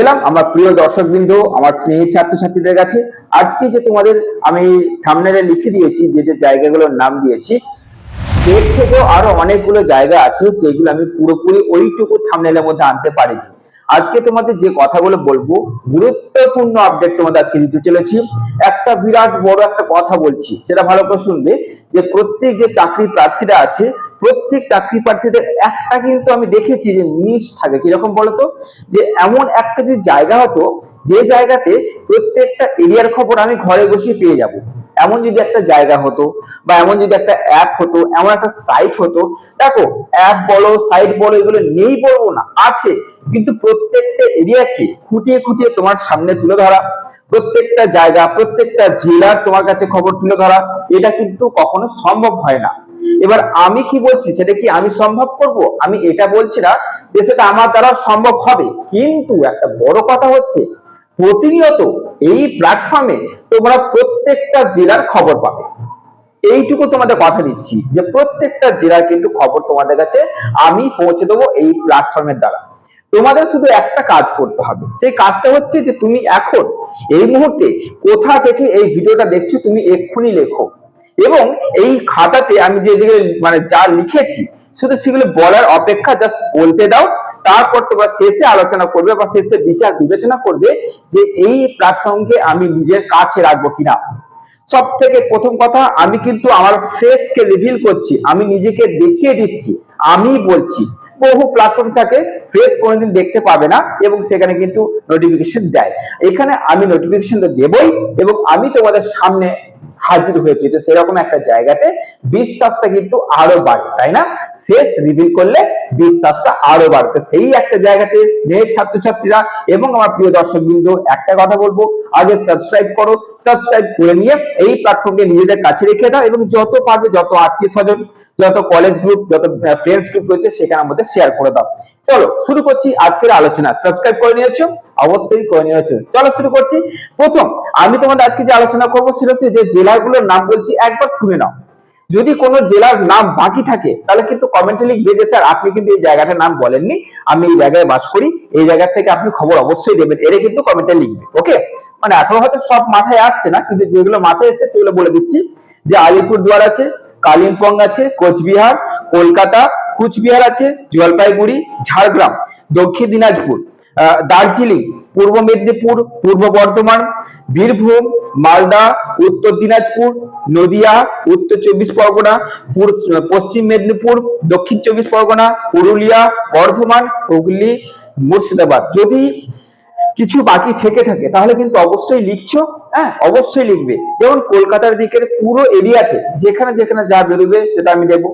এলাম আমার প্রিয় দর্শকবৃন্দ, আমার স্নেহী ছাত্রছাত্রীদের কাছে আজকে যে তোমাদের আমি থামনেলে লিখে দিয়েছি, যে যে জায়গাগুলোর নাম দিয়েছি, এর থেকেও আরও অনেকগুলো জায়গা আছে যেগুলো আমি পুরোপুরি ওইটুকু থামনেলের মধ্যে আনতে পারিনি। আজকে তোমাদের যে কথাগুলো বলব, গুরুত্বপূর্ণ আপডেট তোমাদের আজকে দিতে চলেছি। একটা বিরাট বড় একটা কথা বলছি, সেটা ভালো করে শুনবে যে প্রত্যেক যে চাকরি প্রার্থীরা আছে প্রত্যেক চাকরি প্রার্থীদের একটা কিন্তু আমি দেখেছি যে মিস থাকে। কীরকম বলতো? যে এমন একটা যে জায়গা হতো, যে জায়গাতে প্রত্যেকটা এরিয়ার খবর আমি ঘরে বসে পেয়ে যাব। এমন যদি একটা জায়গা হতো বা এমন যদি একটা অ্যাপ হতো, এমন একটা সাইট হতো, দেখো অ্যাপ বলো সাইট বলো, এগুলো নেই বলব না, আছে। কিন্তু প্রত্যেকটা এরিয়াকে খুঁটিয়ে খুঁটিয়ে তোমার সামনে তুলে ধরা, প্রত্যেকটা জায়গা, প্রত্যেকটা জেলার তোমার কাছে খবর তুলে ধরা, এটা কিন্তু কখনো সম্ভব হয় না। এবার আমি কি বলছি? সেটা কি আমি সম্ভব করব? আমি এটা বলছি না যে সেটা আমার দ্বারা সম্ভব হবে। কিন্তু একটা বড় কথা হচ্ছে, প্রতিনিয়ত এই প্ল্যাটফর্মে তোমরা প্রত্যেকটা জেলার খবর পাবে। এইটুকু তোমাদের কথা দিচ্ছি যে প্রত্যেকটা জেলার কিন্তু খবর তোমাদের কাছে আমি পৌঁছে দেবো এই প্ল্যাটফর্মের দ্বারা। তোমাদের শুধু একটা কাজ করতে হবে। সেই কাজটা হচ্ছে যে তুমি এখন এই মুহূর্তে কোথা থেকে এই ভিডিওটা দেখছ, তুমি এক্ষুনি লেখো। এবং এই খাতাতে আমি যে যেগুলো মানে যা লিখেছি, শুধু সেগুলো বলার অপেক্ষা জাস্ট বলতে দাও, তারপর তোমরা শেষে আলোচনা করবে বা শেষে বিচার বিবেচনা করবে যে এই প্ল্যাটফর্মকে আমি নিজের কাছে রাখব কিনা। সব থেকে প্রথম কথা, আমি কিন্তু আমার ফেসকে রিভিল করছি, আমি নিজেকে দেখিয়ে দিচ্ছি, আমি বলছি। বহু প্ল্যাটফর্ম থাকে ফেস কোনোদিন দেখতে পাবে না এবং সেখানে কিন্তু নোটিফিকেশন দেয়। এখানে আমি নোটিফিকেশন দেবই এবং আমি তোমাদের সামনে হাজির হয়েছে। তো সেরকম একটা জায়গাতে বিশ্বাসটা কিন্তু আরও বাড়ে তাই না? ফেস রিভিল করলে বিশ্বাসটা আরও বাড়ে তো সেই একটা জায়গাতে স্নেহ ছাত্রছাত্রীরা এবং আমার প্রিয় দর্শক বিন্দু একটা কথা বলব, আগে সাবস্ক্রাইব করো সাবস্ক্রাইব করে নিয়ে এই প্ল্যাটফর্মকে নিজেদের কাছে রেখে দাও এবং যত পারবে, যত আত্মীয় স্বজন যত কলেজ গ্রুপ যত ফ্রেন্ডস গ্রুপ রয়েছে সেখানে আমাদের শেয়ার করে দাও। চলো, শুরু করছি আজকের আলোচনা। সাবস্ক্রাইব করে নিয়েছো? অবশ্যই করে নিয়েছো। চলো, শুরু করছি। প্রথম, আমি তোমাদের আজকে যে আলোচনা করব সেটা হচ্ছে যে জেলাগুলোর নাম বলছি, একবার শুনে নাও। যদি কোনো জেলার নাম বাকি থাকে, তাহলে কিন্তু কমেন্টে লিখবে যে, স্যার, আপনি কিন্তু এই জায়গাটার নাম বলেননি। আমি এই জায়গায় বাস করি। এই জায়গা থেকে আপনি খবর অবশ্যই দেবেন। এটা কিন্তু কমেন্টে লিখবে ওকে মানে এখনও হয়তো সব মাথায় আসছে না, কিন্তু যেগুলো মাথায় এসছে, সেগুলো বলে দিচ্ছি। যে আলিপুরদুয়ার আছে, কালিম্পং আছে, কোচবিহার, কলকাতা, কুচবিহার আছে, জলপাইগুড়ি, ঝাড়গ্রাম, দক্ষিণ দিনাজপুর দার্জিলিং, পূর্ব মেদিনীপুর, পূর্ব বর্ধমান বীরভূম, মালদা, উত্তর দিনাজপুর, নদিয়া, উত্তর চব্বিশ পরগনা পশ্চিম মেদিনীপুর, দক্ষিণ চব্বিশ পরগনা, পুরুলিয়া, বর্ধমান, হুগলি, মুর্শিদাবাদ। যদি কিছু বাকি থেকে থাকে, তাহলে কিন্তু অবশ্যই লিখছো হ্যাঁ? অবশ্যই লিখবে। যেমন কলকাতার দিকের পুরো এরিয়াতে, যেখানে যেখানে যা বেরোবে, সেটা আমি দেবো।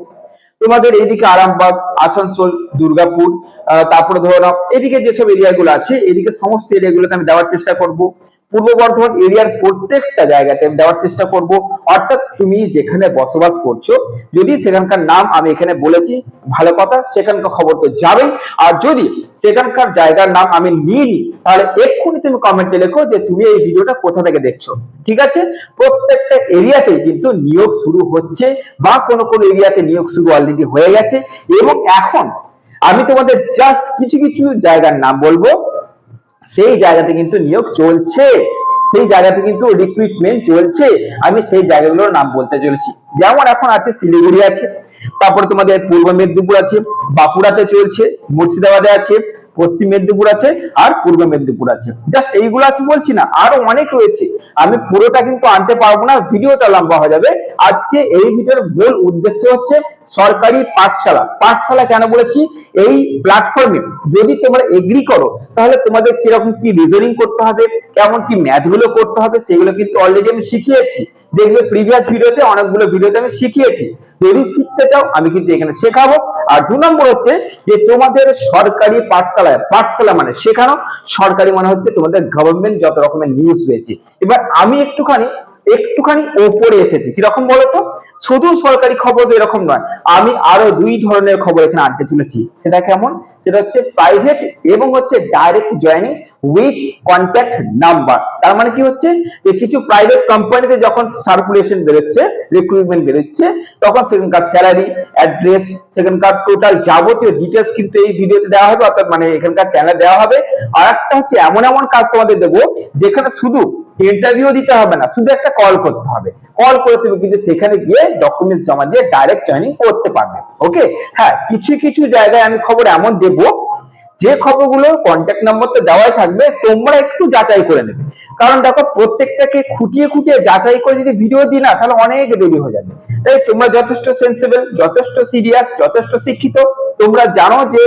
তোমাদের এইদিকে আরামবাগ, আসানসোল, দুর্গাপুর তারপরে ধরো এদিকে যেসব এরিয়াগুলো আছে, এদিকে সমস্ত এরিয়াগুলোতে আমি দেওয়ার চেষ্টা করব। পূর্ব বর্ধমান এরিয়ার প্রত্যেকটা জায়গাতে দেওয়ার চেষ্টা করব। অর্থাৎ তুমি যেখানে বসবাস করছ, যদি সেখানকার নাম আমি এখানে বলেছি, ভালো কথা, সেখানকার খবর তো যাবেই। আর যদি সেখানকার জায়গার নাম আমি নিইনি, তাহলে এক্ষুনি তুমি কমেন্টে লেখো যে তুমি এই ভিডিওটা কোথা থেকে দেখছ। ঠিক আছে? প্রত্যেকটা এরিয়াতে কিন্তু নিয়োগ শুরু হচ্ছে বা কোনো কোনো এরিয়াতে নিয়োগ শুরু অলরেডি হয়ে গেছে। এবং এখন আমি তোমাদের জাস্ট কিছু কিছু জায়গার নাম বলব। সেই জায়গাতে কিন্তু নিয়োগ চলছে। সেই জায়গাতে কিন্তু রিক্রুটমেন্ট চলছে। আমি সেই জায়গাগুলোর নাম বলতে চলেছি। যেমন এখন আছে, শিলিগুড়ি আছে, তারপরে তোমাদের পূর্ব মেদিনীপুর আছে, বাঁকুড়াতে চলছে, মুর্শিদাবাদে আছে পশ্চিম মেদিনীপুর আছে আর পূর্ব মেদিনীপুর আছে। জাস্ট এইগুলো আছে বলছি না, আরও অনেক রয়েছে। আমি পুরোটা কিন্তু আনতে পারব না, ভিডিওটা লম্বা হয়ে যাবে। আজকে এই ভিডিওর মূল উদ্দেশ্য হচ্ছে সরকারি পাঠশালা। পাঠশালা কেন বলেছি? এই প্ল্যাটফর্মে যদি তোমরা এগ্রি করো, তাহলে তোমাদের কীরকম কি রিজনিং করতে হবে, কেমন কি ম্যাথগুলো করতে হবে, সেগুলো কিন্তু অলরেডি আমি শিখিয়েছি। দেখবে প্রিভিয়াস ভিডিওতে অনেকগুলো ভিডিওতে আমি শিখিয়েছি। যদি শিখতে চাও, আমি কিন্তু এখানে শেখাবো। আর দু নম্বর হচ্ছে যে তোমাদের সরকারি পাঠশালায়, পাঠশালা মানে শেখানো, সরকারি মানে হচ্ছে তোমাদের গভর্নমেন্ট যত রকমের নিউজ রয়েছে। এবার আমি একটুখানি একটুখানি ওপরে এসেছি। কীরকম বলতো? শুধু সরকারি খবর তো এরকম নয়। আমি আরও দুই ধরনের খবর এখানে আনতে চলেছি। সেটা কেমন? সেটা হচ্ছে প্রাইভেট এবং হচ্ছে direct joining with contact number তার মানে কি হচ্ছে? যে কিছু প্রাইভেট কোম্পানিতে যখন সার্কুলেশন বেরোচ্ছে রিক্রুটমেন্ট বেরোচ্ছে, তখন সেখানকার স্যালারি অ্যাড্রেস সেখানকার টোটাল যাবতীয় ডিটেলস কিন্তু এই ভিডিওতে দেওয়া হবে, অর্থাৎ মানে এখানকার চ্যানেলে দেওয়া হবে। আর একটা হচ্ছে এমন এমন কাজ তোমাদের দেবো, যেখানে শুধু ইন্টারভিউ দিতে হবে না, শুধু একটা কল করতে হবে। কল করে তুমি কিন্তু সেখানে গিয়ে ডকুমেন্টস জমা দিয়ে ডাইরেক্ট জয়েনিং করতে পারবে ওকে হ্যাঁ কিছু কিছু জায়গায় আমি খবর এমন দেবো, যে খবরগুলো কন্ট্যাক্ট নাম্বার তো দেওয়াই থাকবে, তোমরা একটু যাচাই করে নেবে। কারণ দেখো, প্রত্যেকটাকে খুঁটিয়ে খুঁটিয়ে যাচাই করে যদি ভিডিও দিই না, তাহলে অনেক দেরি হয়ে যাবে। তাই তোমরা যথেষ্ট সেন্সিবল যথেষ্ট সিরিয়াস যথেষ্ট শিক্ষিত তোমরা জানো যে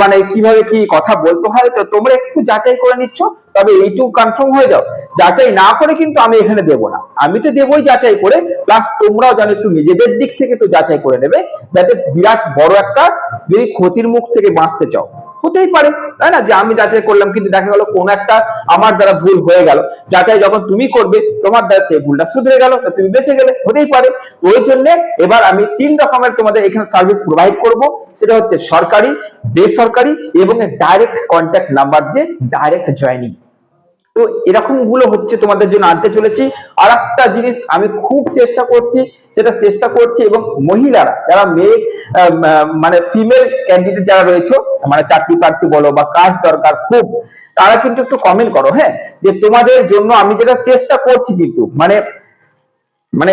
মানে কীভাবে কি কথা বলতে হয়, তো তোমরা একটু যাচাই করে নিচ্ছ, তবে এইটুকু কনফার্ম হয়ে যাও। যাচাই না করে কিন্তু আমি এখানে দেবো না। আমি তো দেবই যাচাই করে প্লাস তোমরাও জানো একটু নিজেদের দিক থেকে তো যাচাই করে নেবে, যাতে বিরাট বড় একটা যদি ক্ষতির মুখ থেকে বাঁচতে চাও। হতেই পারে, তাই না? যে আমি যাচাই করলাম, কিন্তু দেখা গেল কোন একটা আমার দ্বারা ভুল হয়ে গেল। যাচাই যখন তুমি করবে, তোমার দ্বারা সেই ভুলটা শুধরে গেল তুমি বেঁচে গেলে, হতেই পারে। ওই জন্য এবার আমি তিন রকমের তোমাদের এখানে সার্ভিস প্রোভাইড করব। সেটা হচ্ছে সরকারি, বেসরকারি এবং ডাইরেক্ট কন্ট্যাক্ট নাম্বার দিয়ে ডাইরেক্ট জয়নিং তো এরকমগুলো হচ্ছে তোমাদের জন্য আনতে চলেছি। আর একটা জিনিস আমি খুব চেষ্টা করছি, সেটা চেষ্টা করছি এবং মহিলারা, যারা মেয়ে মানে ফিমেল ক্যান্ডিডেট যারা রয়েছে মানে চাকরি প্রার্থী বলো বা কাজ দরকার খুব, তারা কিন্তু একটু কমেন্ট করো হ্যাঁ? যে তোমাদের জন্য আমি যেটা চেষ্টা করছি কিন্তু মানে মানে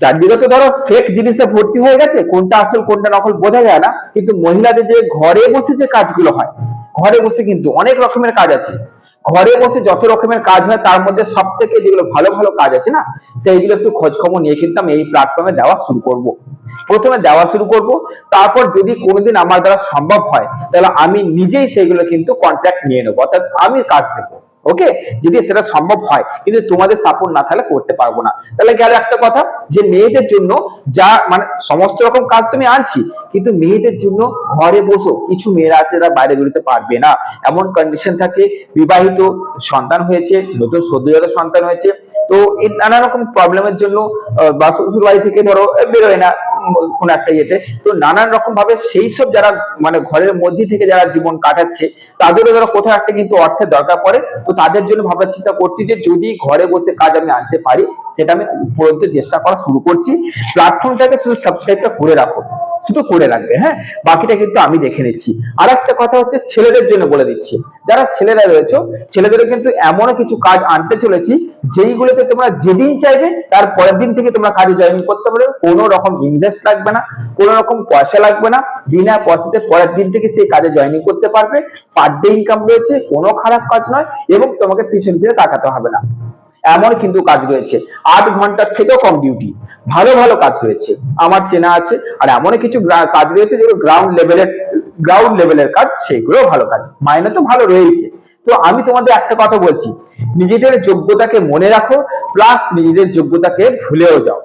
চারদিকে তো ধরো ফেক জিনিসে ভর্তি হয়ে গেছে, কোনটা আসল, কোনটা নকল বোঝা যায় না, কিন্তু মহিলাদের যে ঘরে বসে যে কাজগুলো হয়, ঘরে বসে কিন্তু অনেক রকমের কাজ আছে। ঘরে বসে যত রকমের কাজ হয়, তার মধ্যে সব থেকে যেগুলো ভালো ভালো কাজ আছে না, সেইগুলো একটু খোঁজ খবর নিয়ে কিন্তু আমি এই প্ল্যাটফর্মে দেওয়া শুরু করব। প্রথমে দেওয়া শুরু করব, তারপর যদি কোনোদিন আমার দ্বারা সম্ভব হয়, তাহলে আমি নিজেই সেগুলো কিন্তু কন্ট্যাক্ট নিয়ে নেব, অর্থাৎ আমি কাজ দেবো ওকে যদি সেটা সম্ভব হয়, কিন্তু তোমাদের সাপোর্ট না থাকলে করতে পারব না। তাহলে গেল একটা কথা, যে মেয়েদের জন্য যা মানে সমস্ত রকম কাজ তুমি আনছি কিন্তু মেয়েদের জন্য ঘরে বসো, কিছু মেয়েরা আছে যারা বাইরে বেরোতে পারবে না। এমন কন্ডিশন থাকে, বিবাহিত সন্তান হয়েছে, নতুন সদ্যজাত সন্তান হয়েছে, তো এই নানা রকম প্রবলেমের জন্য বা শ্বশুর বাড়ি থেকে ধরো বেরোয় না কোন একটা ইয়েতে। তো নানান রকম ভাবে সেই সব যারা মানে ঘরের মধ্যে থেকে যারা জীবন কাটাচ্ছে, তাদেরও ধরো কোথাও একটা কিন্তু অর্থের দরকার পড়ে। তো তাদের জন্য ভাবনার চিন্তা করছি যে যদি ঘরে বসে কাজ আমি আনতে পারি, সেটা আমি উপরন্ত চেষ্টা করা শুরু করছি। প্ল্যাটফর্মটাকে শুধু সাবস্ক্রাইবটা করে রাখো। শুধু করে রাখবে হ্যাঁ? বাকিটা কিন্তু আমি দেখে নিচ্ছি। আর একটা কথা হচ্ছে ছেলেদের জন্য বলে দিচ্ছি। যারা ছেলেরা রয়েছে, ছেলেদেরও কিন্তু এমন কিছু কাজ আনতে চলেছি, যেইগুলোতে তোমরা যেদিন চাইবে, তার পরের দিন থেকে তোমরা কাজে জয়েন করতে পারবে। কোনো রকম ইনভেস্ট লাগবে না, কোনো রকম পয়সা লাগবে না। বিনা পয়সাতে পরের দিন থেকে সেই কাজে জয়েনিং করতে পারবে। পার ডে ইনকাম রয়েছে, কোনো খারাপ কাজ নয় এবং তোমাকে পিছন ফিরে তাকাতে হবে না। এমন কিন্তু কাজ রয়েছে। আট ঘণ্টার থেকেও কম ডিউটি ভালো ভালো কাজ রয়েছে। আমার চেনা আছে। আর এমন কিছু কাজ রয়েছে যেগুলো গ্রাউন্ড লেভেলের গ্রাউন্ড লেভেলের কাজ সেগুলো ভালো কাজ। মাইনে তো ভালো রয়েছে। তো আমি তোমাদের একটা কথা বলছি। নিজেদের যোগ্যতাকে মনে রাখো প্লাস নিজেদের যোগ্যতাকে ভুলেও যাও।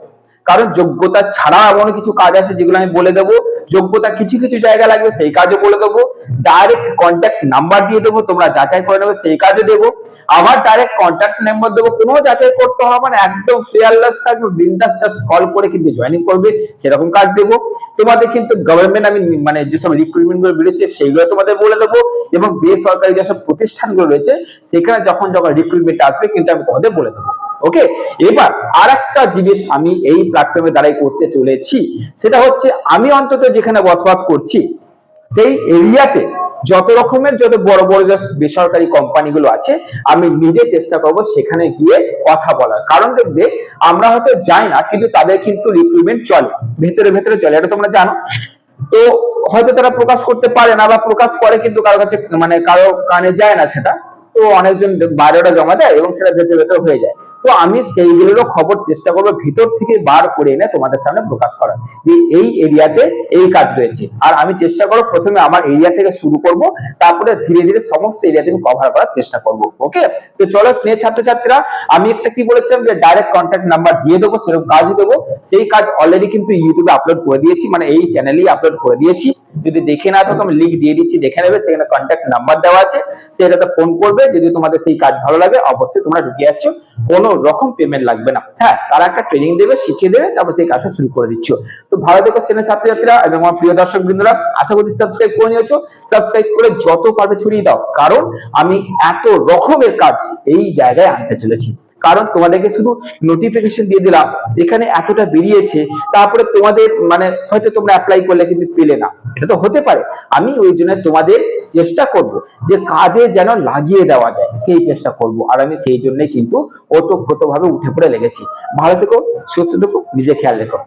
কারণ যোগ্যতা ছাড়া এমন কিছু কাজ আছে যেগুলো আমি বলে দেবো। যোগ্যতা কিছু কিছু জায়গা লাগবে, সেই কাজও বলে দেবো। ডাইরেক্ট কন্ট্যাক্ট নাম্বার দিয়ে দেবো, তোমরা যাচাই করে নেবে, সেই কাজও দেবো। আবার ডাইরেক্ট কন্ট্যাক্ট নাম্বার দেবো কোনো যাচাই করতে হবে না, একদম ফেয়ারলেস থাকবে, বিন্দাস জাস্ট কল করে কিন্তু জয়েনিং করবে, সেরকম কাজ দেবো। তোমাদের কিন্তু গভর্নমেন্ট আমি মানে যেসব রিক্রুটমেন্টগুলো বেরোচ্ছে, সেইগুলো তোমাদের বলে দেবো। এবং বেসরকারি যেসব প্রতিষ্ঠানগুলো রয়েছে, সেখানে যখন যখন রিক্রুটমেন্ট আসবে, কিন্তু আমি তোমাদের বলে দেবো। ওকে এবার আর একটা জিনিস আমি এই প্ল্যাটফর্মে দ্বারাই করতে চলেছি। সেটা হচ্ছে আমি অন্তত যেখানে বসবাস করছি, সেই এরিয়াতে যত রকমের যত বড় বড় যে বেসরকারি কোম্পানিগুলো আছে, আমি নিজে চেষ্টা করব সেখানে গিয়ে কথা বলার। কারণ দেখবে, আমরা হয়তো যাই না, কিন্তু তাদের কিন্তু রিক্রুটমেন্ট চলে। ভেতরে ভেতরে চলে, এটা তোমরা জানো। তো হয়তো তারা প্রকাশ করতে পারে না বা প্রকাশ করে, কিন্তু কারও কাছে মানে কারও কানে যায় না সেটা। তো অনেকজন বাইরেটা জমা দেয় এবং সেটা ভেতরে ভেতরে হয়ে যায়। তো আমি সেইগুলোরও খবর চেষ্টা করব ভিতর থেকে বার করে এনে তোমাদের সামনে প্রকাশ করার, যে এই এরিয়াতে এই কাজ রয়েছে। আর আমি চেষ্টা করব প্রথমে আমার এরিয়া থেকে শুরু করব, তারপরে ধীরে ধীরে সমস্ত এরিয়াতে আমি কভার করার চেষ্টা করব ওকে তো চলো স্নেহ ছাত্রছাত্রীরা, আমি একটা কি বলেছিলাম যে ডাইরেক্ট কন্ট্যাক্ট নাম্বার দিয়ে দেবো, সেরকম কাজই দেবো। সেই কাজ অলরেডি কিন্তু ইউটিউবে আপলোড করে দিয়েছি মানে এই চ্যানেলেই আপলোড করে দিয়েছি। যদি দেখে না থাকো, আমি লিঙ্ক দিয়ে দিচ্ছি, দেখে নেবে, সেখানে কন্ট্যাক্ট নাম্বার দেওয়া আছে। সেটাতে ফোন করবে, যদি তোমাদের সেই কাজ ভালো লাগে, অবশ্যই তোমরা ঢুকে যাচ্ছ। কোনো রকম পেমেন্ট লাগবে না। হ্যাঁ তারা একটা ট্রেনিং দেবে, শিখিয়ে দেবে, তারপর সেই কাজটা শুরু করে দিচ্ছ। তো ভালো দেখো সেনা ছাত্রছাত্রীরা এবং আমার প্রিয় দর্শক বৃন্দরা, আশা করি সাবস্ক্রাইব করে নিয়েছো। সাবস্ক্রাইব করে যত পারবে ছড়িয়ে দাও। কারণ আমি এত রকমের কাজ এই জায়গায় আনতে চলেছি। কারণ তোমাদেরকে শুধু নোটিফিকেশন দিয়ে দিলাম, এখানে এতটা বেরিয়েছে, তারপরে তোমাদের মানে হয়তো তোমরা অ্যাপ্লাই করলে কিন্তু পেলে না। এটা তো হতে পারে। আমি ওই জন্য তোমাদের চেষ্টা করব যে কাজে যেন লাগিয়ে দেওয়া যায়, সেই চেষ্টা করব। আর আমি সেই জন্যই কিন্তু ওতপ্রোত ভাবে উঠে পড়ে লেগেছি। ভালো থেকো, সুস্থ থেকো নিজে খেয়াল রেখো।